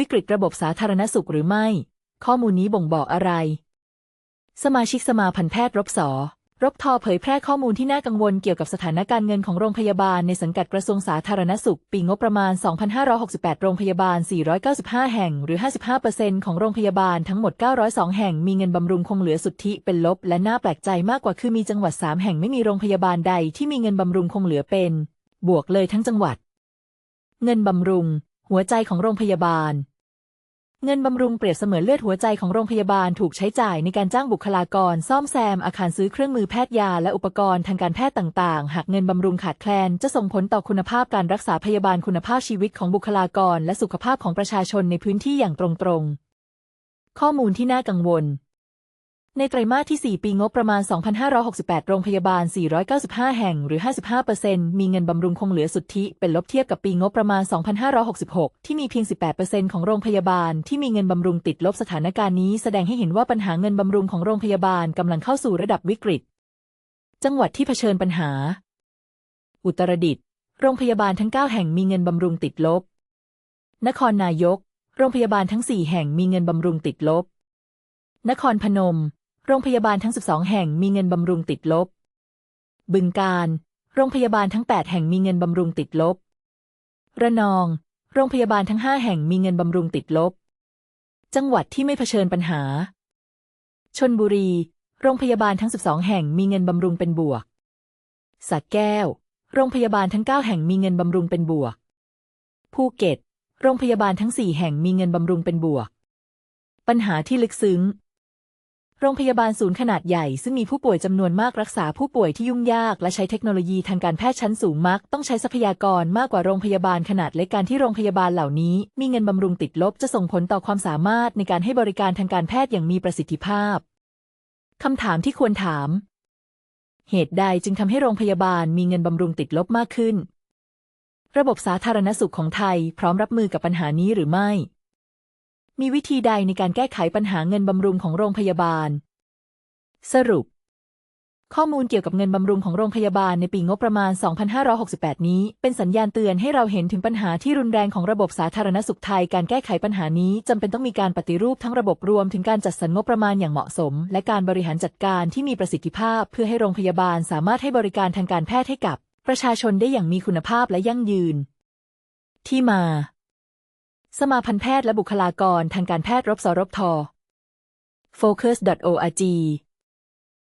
วิกฤตระบบสาธารณสุขหรือไม่ ข้อมูลนี้บ่งบอกอะไร สมาชิกสมาพันธ์แพทย์รบสอรบทอเผยแพร่ข้อมูลที่น่ากังวลเกี่ยวกับสถานการณ์เงินของโรงพยาบาลในสังกัดกระทรวงสาธารณสุข ปีงบประมาณ 2568 โรงพยาบาล 495 แห่ง หรือ 55%ของโรงพยาบาลทั้งหมด 902 แห่ง มีเงินบำรุงคงเหลือสุทธิเป็นลบ และน่าแปลกใจมากกว่าคือมีจังหวัด 3 แห่งไม่มีโรงพยาบาลใดที่มีเงินบำรุงคงเหลือเป็น บวกเลยทั้งจังหวัด เงินบำรุง หัวใจของโรงพยาบาล เงินบำรุงเปรียบเสมือนเลือดหัวใจของโรงพยาบาลถูกใช้จ่ายในการจ้างบุคลากร ซ่อมแซมอาคารซื้อเครื่องมือแพทย์ยาและอุปกรณ์ทางการแพทย์ต่างๆ หากเงินบำรุงขาดแคลน จะส่งผลต่อคุณภาพการรักษาพยาบาลคุณภาพชีวิตของบุคลากร และสุขภาพของประชาชนในพื้นที่อย่างตรงๆข้อมูลที่น่ากังวล ในไตรมาสที่ 4 ปีงบประมาณ 2568 โรงพยาบาล 495 แห่งหรือ 55%มีเงินบำรุงคงเหลือสุทธิ เป็นลบเทียบกับปีงบประมาณ 2566 ที่มีเพียง 18%ของโรงพยาบาลที่มีเงินบำรุงติดลบสถานการณ์นี้แสดงให้เห็นว่าปัญหาเงินบำรุงของโรงพยาบาลกำลังเข้าสู่ระดับวิกฤต จังหวัดที่เผชิญปัญหา อุตรดิตถ์โรงพยาบาลทั้ง 9 แห่งมีเงินบำรุงติดลบ นครนายก โรงพยาบาลทั้ง 4 แห่งมีเงินบำรุงติดลบ นครพนม โรงพยาบาลทั้ง 12 แห่งมีเงินบำรุงติดลบ บึงการ โรงพยาบาลทั้ง 8 แห่งมีเงินบำรุงติดลบ ระนอง โรงพยาบาลทั้ง 5 แห่งมีเงินบำรุงติดลบ จังหวัดที่ไม่เผชิญปัญหา ชนบุรี โรงพยาบาลทั้ง 12 แห่งมีเงินบำรุงเป็นบวกสระแก้ว โรงพยาบาลทั้ง 9 แห่งมีเงินบำรุงเป็นบวก ภูเก็ต โรงพยาบาลทั้ง 4 แห่งมีเงินบำรุงเป็นบวก ปัญหาที่ลึกซึ้ง โรงพยาบาลศูนย์ขนาดใหญ่ซึ่งมีผู้ป่วยจำนวนมากรักษาผู้ป่วยที่ยุ่งยาก และใช้เทคโนโลยีทางการแพทย์ชั้นสูงมักต้องใช้ทรัพยากรมากกว่าโรงพยาบาลขนาดเล็กการที่โรงพยาบาลเหล่านี้ มีเงินบำรุงติดลบจะส่งผลต่อความสามารถในการให้บริการทางการแพทย์อย่างมีประสิทธิภาพคำถามที่ควรถาม เหตุใดจึงทำให้โรงพยาบาลมีเงินบำรุงติดลบมากขึ้น ระบบสาธารณสุขของไทย พร้อมรับมือกับปัญหานี้หรือไม่ มีวิธีใดในการแก้ไขปัญหาเงินบำรุงของโรงพยาบาล สรุป ข้อมูลเกี่ยวกับเงินบำรุงของโรงพยาบาลในปีงบประมาณ 2568 นี้ เป็นสัญญาณเตือนให้เราเห็นถึงปัญหาที่รุนแรงของระบบสาธารณสุขไทย การแก้ไขปัญหานี้จำเป็นต้องมีการปฏิรูปทั้งระบบรวมถึงการจัดสรรงบประมาณอย่างเหมาะสม และการบริหารจัดการที่มีประสิทธิภาพ เพื่อให้โรงพยาบาลสามารถให้บริการทางการแพทย์ให้กับ ประชาชนได้อย่างมีคุณภาพและยั่งยืน ที่มา สมาพันธ์แพทย์และบุคลากรทางการแพทย์รบสรบท focus.org